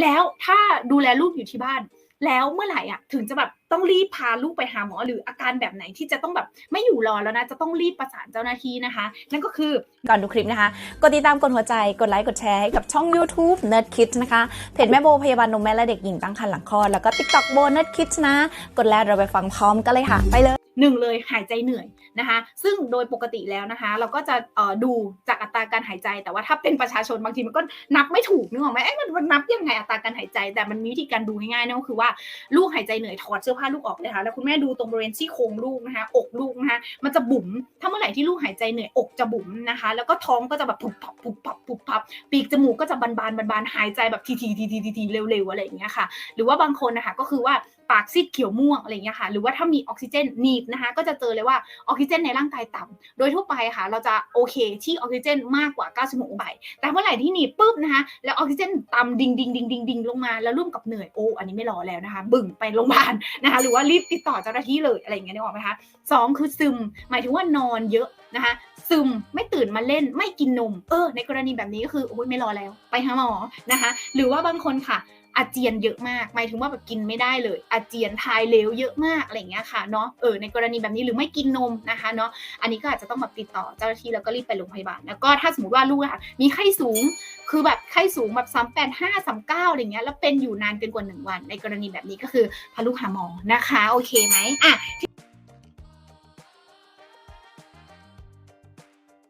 แล้วถ้าดูแลลูกอยู่ที่บ้าน แล้วเมื่อไหร่อะถึงจะแบบต้องรีบพาลูกไปหาหมอหรืออาการแบบไหนที่จะต้องแบบไม่อยู่รอแล้วนะจะต้องรีบประสานเจ้าหน้าที่นะคะ นั่นก็คือก่อนดูคลิปนะคะ กดติดตามกดหัวใจกดไลค์กดแชร์ให้กับช่อง YouTube Nerd Kids นะคะเพจแม่โบพยาบาลนมแม่และเด็กหญิงตั้งครรภ์หลังคลอดแล้วก็ TikTok โบ Nerd Kids นะ กดแล้วเราไปฟังพร้อมกันเลยค่ะ ไปเลย หนึ่งเลยหายใจเหนื่อยนะคะซึ่งโดยปกติแล้วนะคะ เราก็จะดูจากอัตราการหายใจ แต่ว่าถ้าเป็นประชาชนบางทีมันก็นับไม่ถูกนึกออกไหมเอ๊ะมันมันนับยังไงอัตราการหายใจ แต่มันมีวิธีการดูง่ายๆนั่นก็คือว่าลูกหายใจเหนื่อยถอดเสื้อผ้าลูกออกเลยค่ะแล้วคุณแม่ดูตรงบริเวณซี่โครงลูกนะคะอกลูกนะคะมันจะบุ๋มถ้าเมื่อไหร่ที่ลูกหายใจเหนื่อยอกจะบุ๋มนะคะ แล้วก็ท้องก็จะแบบปุบปับปุบปับปุบปับปีกจมูกก็จะบานๆบานๆหายใจแบบทีทีทีทีทีเร็วๆอะไรอย่างเงี้ยค่ะ หรือว่าบางคนนะคะก็คือว่า ปากซีดเขียวม่วงอะไรอย่างเงี้ยค่ะ หรือว่าถ้ามีออกซิเจนหนีบนะคะ ก็จะเจอเลยว่าออกซิเจนในร่างกายต่ำโดยทั่วไปค่ะ เราจะโอเคที่ออกซิเจนมากกว่า 96ใบแต่เมื่อไหร่ที่หนีบปุ๊บนะคะ แล้วออกซิเจนต่ำดิ่งดิ่งดิ่งดิ่งดิ่งลงมาแล้วร่วมกับเหนื่อยโอ้อันนี้ไม่รอแล้วนะคะ บึ่งไปโรงพยาบาลนะคะ หรือว่ารีบติดต่อเจ้าหน้าที่เลยอะไรอย่างเงี้ยนึกออกไหมคะสองคือซึม หมายถึงว่านอนเยอะนะคะซึมไม่ตื่นมาเล่นไม่กินนม เออ ในกรณีแบบนี้ก็คือโอ้ยไม่รอแล้ว ไปหาหมอนะคะ หรือว่าบางคนค่ะ อาเจียนเยอะมาก หมายถึงว่าแบบกินไม่ได้เลย อาเจียนทายเลวเยอะมากอะไรอย่างเงี้ยค่ะเนาะเออในกรณีแบบนี้หรือไม่กินนมนะคะเนาะอันนี้ก็อาจจะต้องแบบติดต่อเจ้าหน้าที่แล้วก็รีบไปโรงพยาบาลแล้วก็ถ้าสมมติว่าลูกอะค่ะมีไข้สูงคือแบบไข้สูงแบบสามแปดห้าสามเก้าอะไรเงี้ยแล้วเป็นอยู่นานเกินกว่าหนึ่งวัน ในกรณีแบบนี้ก็คือพาลูกหาหมอนะคะ โอเคไหมอะ